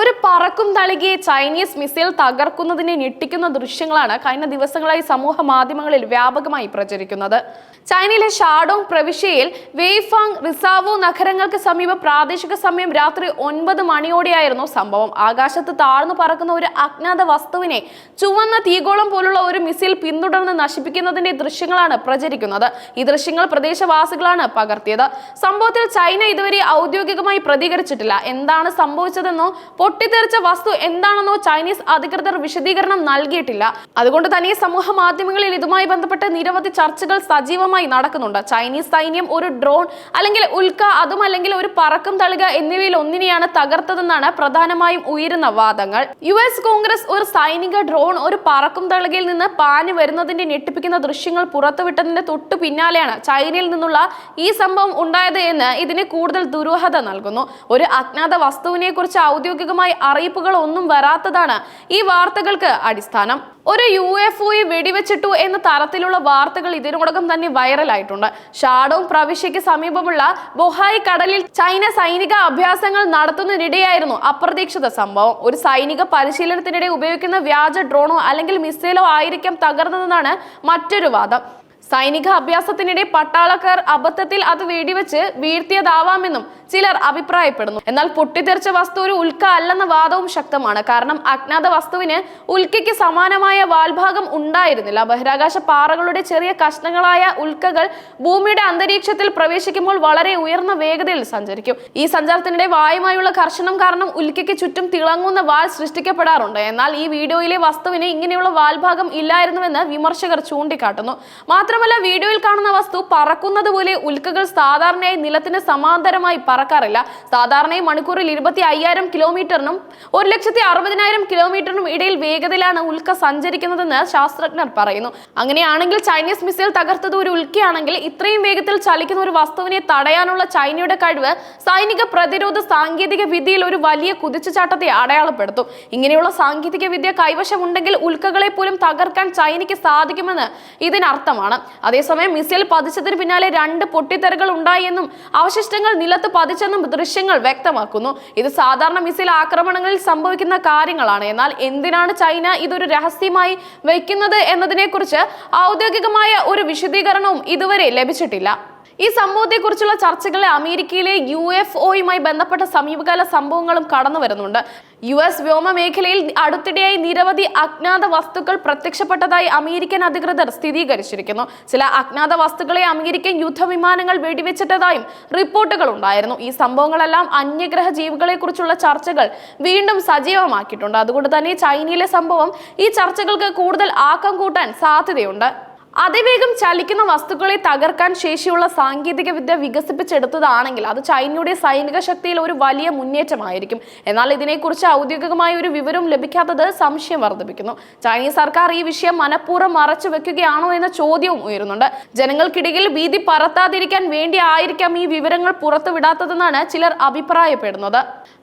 ഒരു പറക്കും തളികയെ Chinese missile തകർക്കുന്നതിനെ ഞെട്ടിക്കുന്ന ദൃശ്യങ്ങളാണ് കഴിഞ്ഞ ദിവസങ്ങളായി സമൂഹ മാധ്യമങ്ങളിൽ വ്യാപകമായി പ്രചരിക്കുന്നത്. ചൈനയിലെ ഷാഡോങ് പ്രവിശ്യയിൽ വെയ്ഫാങ് റിസാവോ നഗരങ്ങൾക്ക് സമീപം പ്രാദേശിക സമയം രാത്രി ഒൻപത് മണിയോടെയായിരുന്നു സംഭവം. ആകാശത്ത് താഴ്ന്നു പറക്കുന്ന ഒരു അജ്ഞാത വസ്തുവിനെ ചുവന്ന തീഗോളം പോലുള്ള ഒരു മിസൈൽ പിന്തുടർന്ന് നശിപ്പിക്കുന്നതിന്റെ ദൃശ്യങ്ങളാണ് പ്രചരിക്കുന്നത്. ഈ ദൃശ്യങ്ങൾ പ്രദേശവാസികളാണ് പകർത്തിയത്. സംഭവത്തിൽ ചൈന ഇതുവരെ ഔദ്യോഗികമായി പ്രതികരിച്ചിട്ടില്ല. എന്താണ് സംഭവിച്ചതെന്നോ പൊട്ടിത്തെറിച്ച വസ്തു എന്താണെന്നോ ചൈനീസ് അധികൃതർ വിശദീകരണം നൽകിയിട്ടില്ല. അതുകൊണ്ട് തന്നെ സമൂഹ മാധ്യമങ്ങളിൽ ഇതുമായി ബന്ധപ്പെട്ട് നിരവധി ചർച്ചകൾ സജീവമായി നടക്കുന്നുണ്ട്. ചൈനീസ് സൈന്യം ഒരു ഡ്രോൺ അല്ലെങ്കിൽ ഉൽക്ക അതും അല്ലെങ്കിൽ ഒരു പറക്കം തളിക എന്നിവയിൽ ഒന്നിനെയാണ് തകർത്തതെന്നാണ് പ്രധാനമായും ഉയരുന്ന വാദങ്ങൾ. യു എസ് കോൺഗ്രസ് ഒരു സൈനിക ഡ്രോൺ ഒരു പറക്കും തളികയിൽ നിന്ന് പാഞ്ഞു വരുന്നതിന്റെ ഞെട്ടിപ്പിക്കുന്ന ദൃശ്യങ്ങൾ പുറത്തുവിട്ടതിന്റെ തൊട്ടു പിന്നാലെയാണ് ചൈനയിൽ നിന്നുള്ള ഈ സംഭവം ഉണ്ടായത് എന്ന് ഇതിന് കൂടുതൽ ദുരൂഹത നൽകുന്നു. ഒരു അജ്ഞാത വസ്തുവിനെ കുറിച്ച് ഔദ്യോഗികമായി അറിയിപ്പുകൾ ഒന്നും വരാത്തതാണ് ഈ വാർത്തകൾക്ക് അടിസ്ഥാനം. ഒരു യു എഫ് ഒയെ വെടിവെച്ചിട്ടു എന്ന തരത്തിലുള്ള വാർത്തകൾ ഇതിനോടകം തന്നെ വൈറലായിട്ടുണ്ട്. ഷാഡോങ് പ്രവിശ്യയ്ക്ക് സമീപമുള്ള ബൊഹായ് കടലിൽ ചൈന സൈനിക അഭ്യാസങ്ങൾ നടത്തുന്നതിനിടെയായിരുന്നു അപ്രതീക്ഷിത സംഭവം. ഒരു സൈനിക പരിശീലനത്തിനിടെ ഉപയോഗിക്കുന്ന വ്യാജ ഡ്രോണോ അല്ലെങ്കിൽ മിസൈലോ ആയിരിക്കാം തകർന്നതെന്നാണ് മറ്റൊരു വാദം. സൈനിക അഭ്യാസത്തിനിടെ പട്ടാളക്കാർ അബദ്ധത്തിൽ അത് വെടിവെച്ച് വീഴ്ത്തിയതാവാമെന്നും ചിലർ അഭിപ്രായപ്പെടുന്നു. എന്നാൽ പൊട്ടിത്തെറിച്ച വസ്തു ഒരു ഉൽക്ക അല്ലെന്ന വാദവും ശക്തമാണ്. കാരണം അജ്ഞാത വസ്തുവിന് ഉൽക്കയ്ക്ക് സമാനമായ വാൽഭാഗം ഉണ്ടായിരുന്നില്ല. ബഹിരാകാശ പാറകളുടെ ചെറിയ കഷ്ണങ്ങളായ ഉൽക്കകൾ ഭൂമിയുടെ അന്തരീക്ഷത്തിൽ പ്രവേശിക്കുമ്പോൾ വളരെ ഉയർന്ന വേഗതയിൽ സഞ്ചരിക്കും. ഈ സഞ്ചാരത്തിനിടെ വായുമായുള്ള കർശനം കാരണം ഉൽക്കയ്ക്ക് ചുറ്റും തിളങ്ങുന്ന വാൽ സൃഷ്ടിക്കപ്പെടാറുണ്ട്. എന്നാൽ ഈ വീഡിയോയിലെ വസ്തുവിന് ഇങ്ങനെയുള്ള വാൽഭാഗം ഇല്ലായിരുന്നുവെന്ന് വിമർശകർ ചൂണ്ടിക്കാട്ടുന്നു. മാത്രമല്ല വീഡിയോയിൽ കാണുന്ന വസ്തു പറക്കുന്നത് പോലെ ഉൽക്കകൾ സാധാരണയായി നിലത്തിന് സമാന്തരമായി പറക്കാറില്ല. സാധാരണയായി മണിക്കൂറിൽ ഇരുപത്തി അയ്യായിരം കിലോമീറ്ററിനും ഒരു ലക്ഷത്തി അറുപതിനായിരം കിലോമീറ്ററിനും ഇടയിൽ വേഗതയിലാണ് ഉൽക്ക സഞ്ചരിക്കുന്നതെന്ന് ശാസ്ത്രജ്ഞർ പറയുന്നു. അങ്ങനെയാണെങ്കിൽ ചൈനീസ് മിസൈൽ തകർത്തത് ഒരു ഉൽക്കയാണെങ്കിൽ ഇത്രയും വേഗത്തിൽ ചലിക്കുന്ന ഒരു വസ്തുവിനെ തടയാനുള്ള ചൈനയുടെ കഴിവ് സൈനിക പ്രതിരോധ സാങ്കേതിക വിദ്യയിൽ ഒരു വലിയ കുതിച്ചുചാട്ടത്തെ അടയാളപ്പെടുത്തും. ഇങ്ങനെയുള്ള സാങ്കേതിക വിദ്യ കൈവശമുണ്ടെങ്കിൽ ഉൽക്കകളെ പോലും തകർക്കാൻ ചൈനയ്ക്ക് സാധിക്കുമെന്ന് ഇതിനർത്ഥമാണ്. അതേസമയം മിസൈൽ പതിച്ചതിന് പിന്നാലെ രണ്ട് പൊട്ടിത്തെറികൾ ഉണ്ടായെന്നും അവശിഷ്ടങ്ങൾ നിലത്ത് പതിച്ചെന്നും ദൃശ്യങ്ങൾ വ്യക്തമാക്കുന്നു. ഇത് സാധാരണ മിസൈൽ ആക്രമണങ്ങളിൽ സംഭവിക്കുന്ന കാര്യങ്ങളാണ്. എന്നാൽ എന്തിനാണ് ചൈന ഇതൊരു രഹസ്യമായി വയ്ക്കുന്നത് എന്നതിനെക്കുറിച്ച് ഔദ്യോഗികമായ ഒരു വിശദീകരണവും ഇതുവരെ ലഭിച്ചിട്ടില്ല. ഈ സംഭവത്തെക്കുറിച്ചുള്ള ചർച്ചകളെ അമേരിക്കയിലെ യു എഫ് ഒയുമായി ബന്ധപ്പെട്ട സമീപകാല സംഭവങ്ങളും കടന്നു വരുന്നുണ്ട്. യു എസ് വ്യോമ മേഖലയിൽ അടുത്തിടെയായി നിരവധി അജ്ഞാത വസ്തുക്കൾ പ്രത്യക്ഷപ്പെട്ടതായി അമേരിക്കൻ അധികൃതർ സ്ഥിരീകരിച്ചിരിക്കുന്നു. ചില അജ്ഞാത വസ്തുക്കളെ അമേരിക്കൻ യുദ്ധവിമാനങ്ങൾ വെടിവെച്ചിട്ടതായും റിപ്പോർട്ടുകൾ ഉണ്ടായിരുന്നു ഈ സംഭവങ്ങളെല്ലാം അന്യഗ്രഹ ജീവികളെ കുറിച്ചുള്ള ചർച്ചകൾ വീണ്ടും സജീവമാക്കിയിട്ടുണ്ട്. അതുകൊണ്ട് തന്നെ ചൈനയിലെ സംഭവം ഈ ചർച്ചകൾക്ക് കൂടുതൽ ആക്കം കൂട്ടാൻ സാധ്യതയുണ്ട്. അതിവേഗം ചലിക്കുന്ന വസ്തുക്കളെ തകർക്കാൻ ശേഷിയുള്ള സാങ്കേതിക വിദ്യ വികസിപ്പിച്ചെടുത്തതാണെങ്കിൽ അത് ചൈനയുടെ സൈനിക ശക്തിയിൽ ഒരു വലിയ മുന്നേറ്റമായിരിക്കും. എന്നാൽ ഇതിനെക്കുറിച്ച് ഔദ്യോഗികമായ ഒരു വിവരം ലഭിക്കാത്തത് സംശയം വർദ്ധിപ്പിക്കുന്നു. ചൈനീസ് സർക്കാർ ഈ വിഷയം മനഃപൂർവം മറച്ചു വെക്കുകയാണോ എന്ന ചോദ്യവും ഉയരുന്നുണ്ട്. ജനങ്ങൾക്കിടയിൽ ഭീതി പറത്താതിരിക്കാൻ വേണ്ടി ആയിരിക്കാം ഈ വിവരങ്ങൾ പുറത്തുവിടാത്തതെന്നാണ് ചിലർ അഭിപ്രായപ്പെടുന്നത്.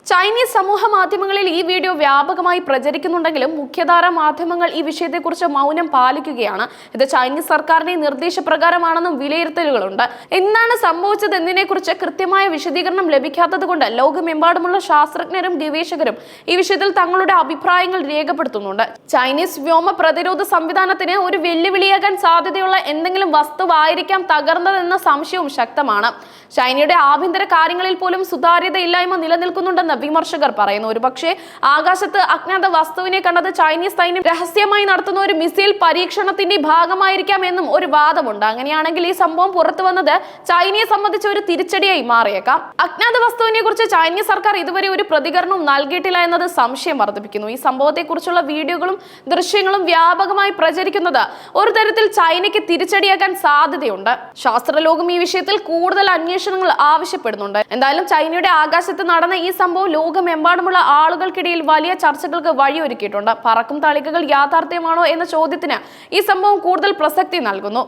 ചൈനീസ് സമൂഹ മാധ്യമങ്ങളിൽ ഈ വീഡിയോ വ്യാപകമായി പ്രചരിക്കുന്നുണ്ടെങ്കിലും മുഖ്യധാര മാധ്യമങ്ങൾ ഈ വിഷയത്തെക്കുറിച്ച് മൗനം പാലിക്കുകയാണ്. ഇത് ചൈനീസ് സർക്കാരിന്റെ നിർദ്ദേശപ്രകാരമാണെന്നും വിലയിരുത്തലുകളുണ്ട്. എന്താണ് സംഭവിച്ചത് എന്നതിനെക്കുറിച്ച് കൃത്യമായ വിശദീകരണം ലഭിക്കാത്തതുകൊണ്ട് ലോകമെമ്പാടുമുള്ള ശാസ്ത്രജ്ഞരും ഗവേഷകരും ഈ വിഷയത്തിൽ തങ്ങളുടെ അഭിപ്രായങ്ങൾ രേഖപ്പെടുത്തുന്നുണ്ട്. ചൈനീസ് വ്യോമ പ്രതിരോധ സംവിധാനത്തിന് ഒരു വെല്ലുവിളിയാകാൻ സാധ്യതയുള്ള എന്തെങ്കിലും വസ്തുവായിരിക്കാം തകർന്നതെന്ന സംശയവും ശക്തമാണ്. ചൈനയുടെ ആഭ്യന്തര കാര്യങ്ങളിൽ പോലും സുതാര്യത സുതാര്യതയില്ലായ്മ നിലനിൽക്കുന്നുണ്ടെന്ന് വിമർശകർ പറയുന്നു. ഒരുപക്ഷെ ആകാശത്ത് അജ്ഞാത വസ്തുവിനെ കണ്ടത് ചൈനീസ് സൈന്യം രഹസ്യമായി നടത്തുന്ന ഒരു മിസൈൽ പരീക്ഷണത്തിന്റെ ഭാഗമായിരിക്കാം എന്നും ഒരു വാദമുണ്ട്. അങ്ങനെയാണെങ്കിൽ ഈ സംഭവം പുറത്തു വന്നത് ചൈനയെ സംബന്ധിച്ച ഒരു തിരിച്ചടിയായി മാറിയേക്കാം. അജ്ഞാത വസ്തുവിനെ കുറിച്ച് ചൈനീസ് സർക്കാർ ഇതുവരെ ഒരു പ്രതികരണവും നൽകിയിട്ടില്ല എന്നത് സംശയം വർദ്ധിപ്പിക്കുന്നു. ഈ സംഭവത്തെക്കുറിച്ചുള്ള വീഡിയോകളും ദൃശ്യങ്ങളും വ്യാപകമായി പ്രചരിക്കുന്നത് ഒരു തരത്തിൽ ചൈനയ്ക്ക് തിരിച്ചടിയാക്കാൻ സാധ്യതയുണ്ട്. ശാസ്ത്രലോകം ഈ വിഷയത്തിൽ കൂടുതൽ അന്വേഷണങ്ങൾ ആവശ്യപ്പെടുന്നുണ്ട്. എന്തായാലും ചൈനയുടെ ആകാശത്ത് നടന്ന ഈ സംഭവം ലോകമെമ്പാടുമുള്ള ആളുകൾക്കിടയിൽ വലിയ ചർച്ചകൾക്ക് വഴിയൊരുക്കിയിട്ടുണ്ട്. പറക്കും തളികകൾ യാഥാർത്ഥ്യമാണോ എന്ന ചോദ്യത്തിന് ഈ സംഭവം കൂടുതൽ പ്രസക്തി നൽകുന്നു.